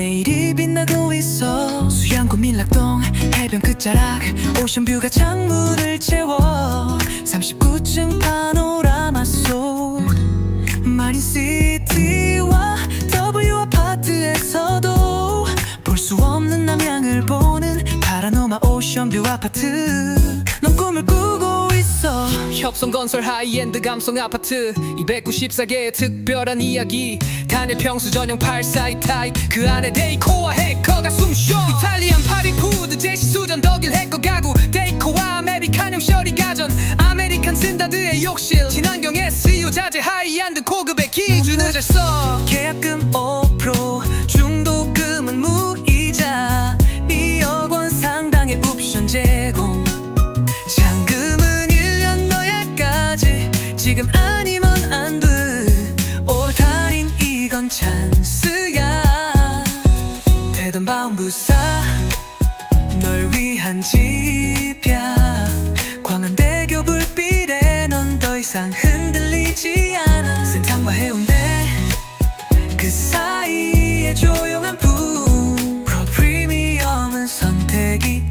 내일이 빛나고 있어. 수양구 밀락동 해변 끝자락 오션뷰가 창문을 채워. 39층 파노라마 속. 마린시티와 W 아파트에서도 볼 수 없는 남양을 보는 파라노마 오션뷰 아파트. 넌 꿈을 꾸고 있어. 협성건설 하이엔드 감성 아파트. 294개의 특별한 이야기. 단일 평수 전용 8사이 타입. 그 안에 데이코와 해커가 숨쉬어. 이탈리안 파리 푸드 제시 수전 독일 해커 가구. 데이코와 아메리칸형 셔리 가전. 아메리칸 스탠다드의 욕실. 친환경 SEO 자재 하이엔드 고급의 기준을 잘써 계약금 5% 중도금은 무이자. 2억 원 상당의 옵션 제공. 잔금은 1년 넣어야까지. 지금 한 집이야. 광안대교 불빛에 넌 더 이상 흔들리지 않아. 센탕과 해운대 그 사이에 조용한 붐 프로 프리미엄은 선택이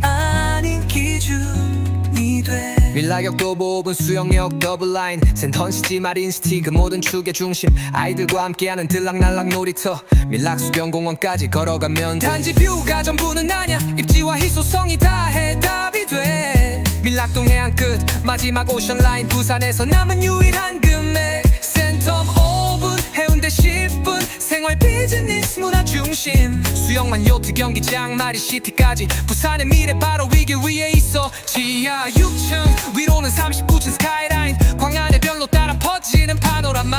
밀라격도 보분 수영역 더블라인. 센턴시티 마린시티 그 모든 축의 중심. 아이들과 함께하는 들락날락 놀이터. 밀락수변공원까지 걸어가면 단지 뷰가 전부는 아냐 입지와 희소성이 다 해답이 돼. 밀락동 해안 끝. 마지막 오션라인. 부산에서 남은 유일한 금액. 센텀 5분 해운대 10분. 생활 비즈니스 문화 중심 수영만 요트 경기장 마린시티까지. 부산의 미래 바로 위기 위에 있어. 지하 6층 위로는 39층 스카이라인. 광안의 별로 따라 퍼지는 파노라마.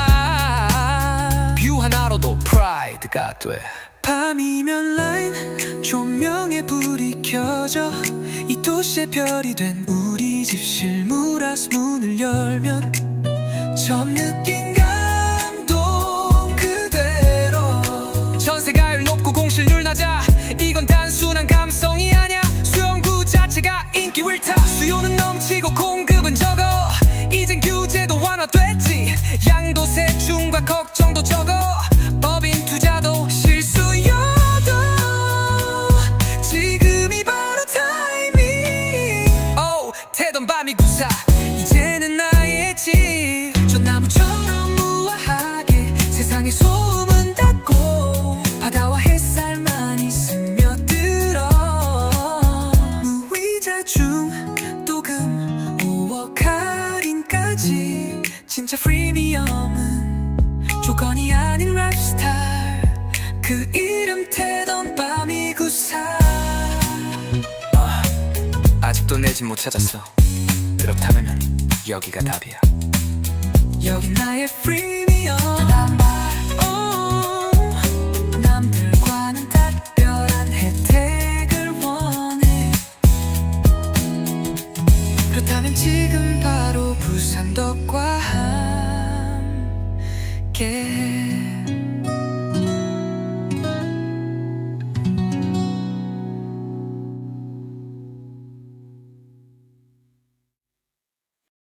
뷰 하나로도 프라이드가 돼. 밤이면 라인 조명에 불이 켜져. 이 도시의 별이 된 우리 집 실무라서 문을 열면 처음 느낀 완화됐지 양도세 중과 걱정도 적어 법인 투자도 실수여도 지금이 바로 타이밍. 오 태던 밤이 구사. 이제는 나의 집. 전나무처럼 우아하게 세상의 소 진짜 프리미엄은 조건이 아닌 랩스타일. 그 이름 태던 밤이 구사. 아직도 내 집 못 찾았어. 그렇다면 여기가 답이야. 여기 나의 프리 과 함께